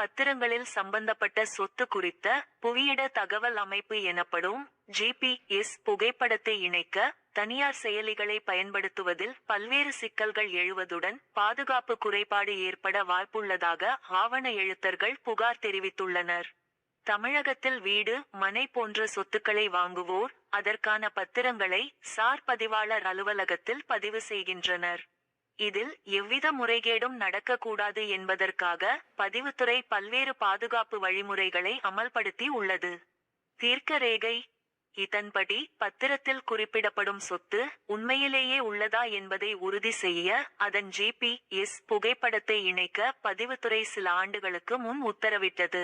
பத்திரங்களில் சம்பந்தப்பட்ட சொத்து குறித்த புவியிட தகவல் அமைப்பு எனப்படும் ஜிபிஎஸ் புகைப்படத்தை இணைக்க தனியார் செயலிகளை பயன்படுத்துவதில் பல்வேறு சிக்கல்கள் எழுவதுடன் பாதுகாப்பு குறைபாடு ஏற்பட வாய்ப்புள்ளதாக ஆவண எழுத்தர்கள் புகார் தெரிவித்துள்ளனர். தமிழகத்தில் வீடு மனை போன்ற சொத்துக்களை வாங்குவோர் அதற்கான பத்திரங்களை சார் பதிவாளர் அலுவலகத்தில் பதிவு செய்கின்றனர். இதில் எவ்வித முறைகேடும் நடக்கக்கூடாது என்பதற்காக பதிவுத்துறை பல்வேறு பாதுகாப்பு வழிமுறைகளை அமல்படுத்தி உள்ளது. தீர்க்க ரேகை இதன்படி பத்திரத்தில் குறிப்பிடப்படும் சொத்து உண்மையிலேயே உள்ளதா என்பதை உறுதி செய்ய அதன் ஜிபி எஸ் புகைப்படத்தை இணைக்க பதிவுத்துறை சில ஆண்டுகளுக்கு முன் உத்தரவிட்டது.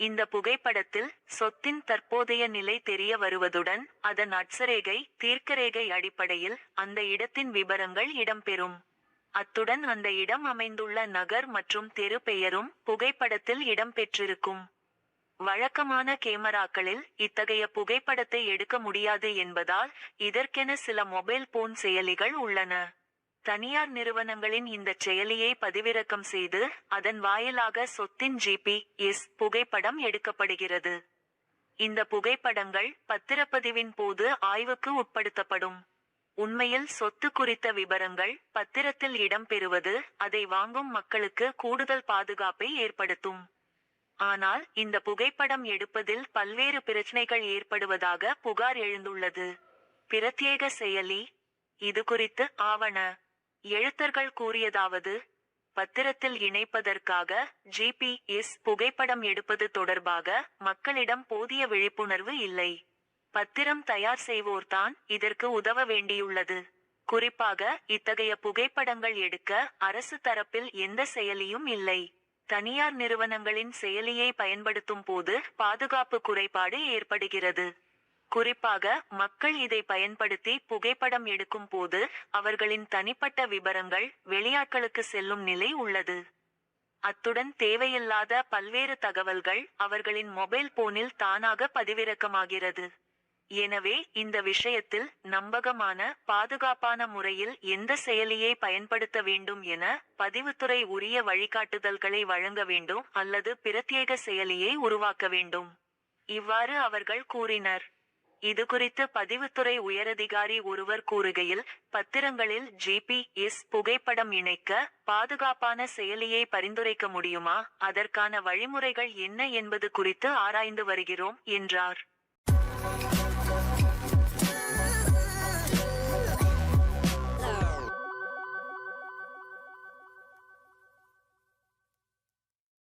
இந்த புகைப்படத்தில் சொத்தின் தற்போதைய நிலை தெரிய வருவதுடன் அதன் அட்சரேகை தீர்க்கரேகை அடிப்படையில் அந்த இடத்தின் விவரங்கள் இடம்பெறும். அத்துடன் அந்த இடம் அமைந்துள்ள நகர் மற்றும் தெரு பெயரும் புகைப்படத்தில் இடம்பெற்றிருக்கும் வழக்கமான கேமராக்களில் இத்தகைய புகைப்படத்தை எடுக்க முடியாது என்பதால் இதற்கென சில மொபைல் போன் செயலிகள் உள்ளன. தனியார் நிறுவனங்களின் இந்த செயலியை பதிவிறக்கம் செய்து அதன் வாயிலாக சொத்தின் ஜிபி எஸ் புகைப்படம் எடுக்கப்படுகிறது. இந்த புகைப்படங்கள் பத்திரப்பதிவின் போது ஆய்வுக்கு உட்படுத்தப்படும். உண்மையில் சொத்து குறித்த விபரங்கள் பத்திரத்தில் இடம்பெறுவது அதை வாங்கும் மக்களுக்கு கூடுதல் பாதுகாப்பை ஏற்படுத்தும். ஆனால் இந்த புகைப்படம் எடுப்பதில் பல்வேறு பிரச்சனைகள் ஏற்படுவதாக புகார் எழுந்துள்ளது. பிரத்யேக செயலி இது குறித்து ஆவண எழுத்தர்கள் கூறியதாவது பத்திரத்தில் இணைப்பதற்காக ஜிபிஎஸ் புகைப்படம் எடுப்பது தொடர்பாக மக்களிடம் போதிய விழிப்புணர்வு இல்லை. பத்திரம் தயார் செய்வோர்தான் இதற்கு உதவ வேண்டியுள்ளது. குறிப்பாக இத்தகைய புகைப்படங்கள் எடுக்க அரசு தரப்பில் எந்த செயலியும் இல்லை. தனியார் நிறுவனங்களின் செயலியை பயன்படுத்தும் போது பாதுகாப்பு குறைபாடு ஏற்படுகிறது. குறிப்பாக மக்கள் இதை பயன்படுத்தி புகைப்படம் எடுக்கும் போது அவர்களின் தனிப்பட்ட விபரங்கள் வெளியாட்களுக்கு செல்லும் நிலை உள்ளது. அத்துடன் தேவையில்லாத பல்வேறு தகவல்கள் அவர்களின் மொபைல் போனில் தானாக பதிவிறக்கமாகிறது. எனவே இந்த விஷயத்தில் நம்பகமான பாதுகாப்பான முறையில் எந்த செயலியை பயன்படுத்த வேண்டும் என பதிவுத்துறை உரிய வழிகாட்டுதல்களை வழங்க வேண்டும் அல்லது பிரத்யேக செயலியை உருவாக்க வேண்டும். இவ்வாறு அவர்கள் கூறினர். இது குறித்து பதிவுத்துறை உயரதிகாரி ஒருவர் கூறுகையில் பத்திரங்களில் ஜிபிஎஸ் புகைப்படம் இணைக்க பாதுகாப்பான செயலியை பரிந்துரைக்க முடியுமா? அதற்கான வழிமுறைகள் என்ன என்பது குறித்து ஆராய்ந்து வருகிறோம் என்றார்.